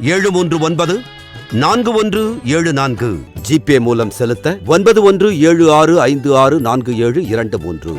ஏழு மூன்று ஒன்பது நான்கு ஒன்று ஏழு நான்கு. ஜிபே மூலம் செலுத்த ஒன்பது ஒன்று ஏழு ஆறு ஐந்து ஆறு நான்கு ஏழு இரண்டு மூன்று.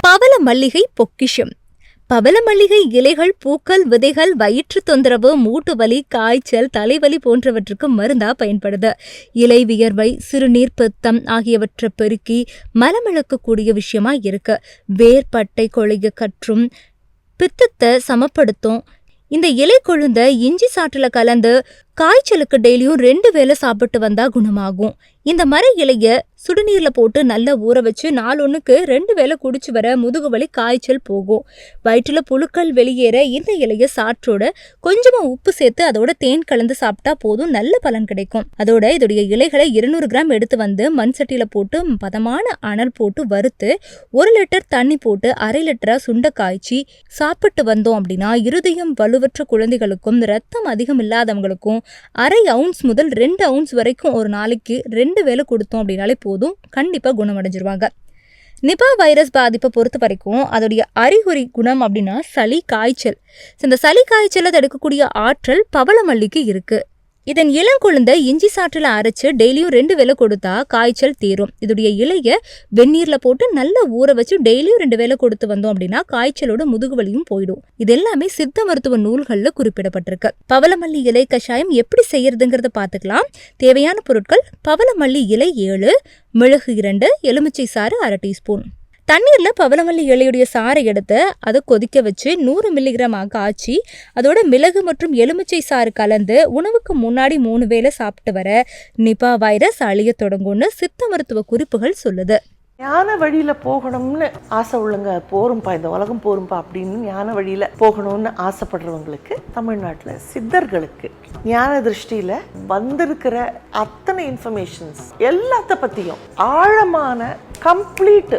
பவள மல்லிகை பொக்கிஷம். பவள மல்லிகை இலைகள் பூக்கள் விதைகள் வயிற்று தொந்தரவு மூட்டு வலி காய்ச்சல் தலைவலி போன்றவற்றுக்கு மருந்தா பயன்படுது. இலை வியர்வை சிறுநீர் பித்தம் ஆகியவற்றை பெருக்கி மலமிழக்கக்கூடிய விஷயமா இருக்கு. வேர்பட்டை கொழைய கற்றும் பித்தத்தை சமப்படுத்தும். இந்த இலை கொழுந்த இஞ்சி சாற்றில் கலந்து காய்ச்சலுக்கு டெய்லியும் ரெண்டு வேளை சாப்பிட்டு வந்தா குணமாகும். இந்த மர இலைய சுடுநீர்ல போட்டு நல்லா ஊற வச்சு நாளொன்னுக்கு ரெண்டு வேளை குடிச்சு வர முதுகு வலி காய்ச்சல் போகும். வயிற்றுல புழுக்கள் வெளியேற இந்த இலைய சாற்றோட கொஞ்சமா உப்பு சேர்த்து அதோட தேன் கலந்து சாப்பிட்டா போதும் நல்ல பலன் கிடைக்கும். அதோட இதோடைய இலைகளை இருநூறு கிராம் எடுத்து வந்து மண் சட்டியில போட்டு பதமான அனல் போட்டு வறுத்து ஒரு லிட்டர் தண்ணி போட்டு அரை லிட்டரா சுண்ட காய்ச்சி சாப்பிட்டு வந்தோம் அப்படின்னா இருதயம் வலுவற்ற குழந்தைகளுக்கும் ரத்தம் அதிகம் இல்லாதவங்களுக்கும் அரை அவுன்ஸ் முதல் ரெண்டு அவுன்ஸ் வரைக்கும் ஒரு நாளைக்கு ரெண்டு வேலை கொடுத்தோம் அப்படின்னாலே போதும். கண்டிப்பாக குணமடைஞ்சிருவாங்க. நிபா வைரஸ் பாதிப்பை பொறுத்த வரைக்கும் அதோடைய அறிகுறி குணம் அப்படின்னா சளி காய்ச்சல். இந்த சளி காய்ச்சலை தடுக்கக்கூடிய ஆற்றல் பவளமல்லிக்கு இருக்கு. இதன் இளங்கொழுந்த இஞ்சி சாற்றில் அரைச்சு டெய்லியும் ரெண்டு வேலை கொடுத்தா காய்ச்சல் தீரும். இதோடைய இலைய வெந்நீர்ல போட்டு நல்லா ஊற வச்சு டெய்லியும் ரெண்டு வேலை கொடுத்து வந்தோம் அப்படின்னா காய்ச்சலோட முதுகு வலியும் போயிடும். இது எல்லாமே சித்த மருத்துவ நூல்களில் குறிப்பிடப்பட்டிருக்கு. பவளமல்லி இலை கஷாயம் எப்படி செய்யறதுங்கிறத பார்த்துக்கலாம். தேவையான பொருட்கள் பவளமல்லி இலை ஏழு மிளகு இரண்டு எலுமிச்சை சாறு அரை டீஸ்பூன். தண்ணீரில் பவளமல்லி இலையுடைய சாறை எடுத்து அதை கொதிக்க வச்சு நூறு மில்லிகிராம் காய்ச்சி அதோட மிளகு மற்றும் எலுமிச்சை சாறு கலந்து உணவுக்கு முன்னாடி மூணு வேளை சாப்பிட்டு வர நிபா வைரஸ் அழிய தொடங்கும்னு சித்த மருத்துவ குறிப்புகள் சொல்லுது. ஞான வழியில போகணும்னு ஆசை உள்ளங்க போரும்பா இந்த உலகம் போரும்பா அப்படின்னு ஞான வழியில போகணும்னு ஆசைப்படுறவங்களுக்கு தமிழ்நாட்டில் சித்தர்களுக்கு ஞான திருஷ்டியில வந்திருக்கிற அத்தனை இன்ஃபர்மேஷன்ஸ் எல்லாத்த பத்தியும் ஆழமான கம்ப்ளீட்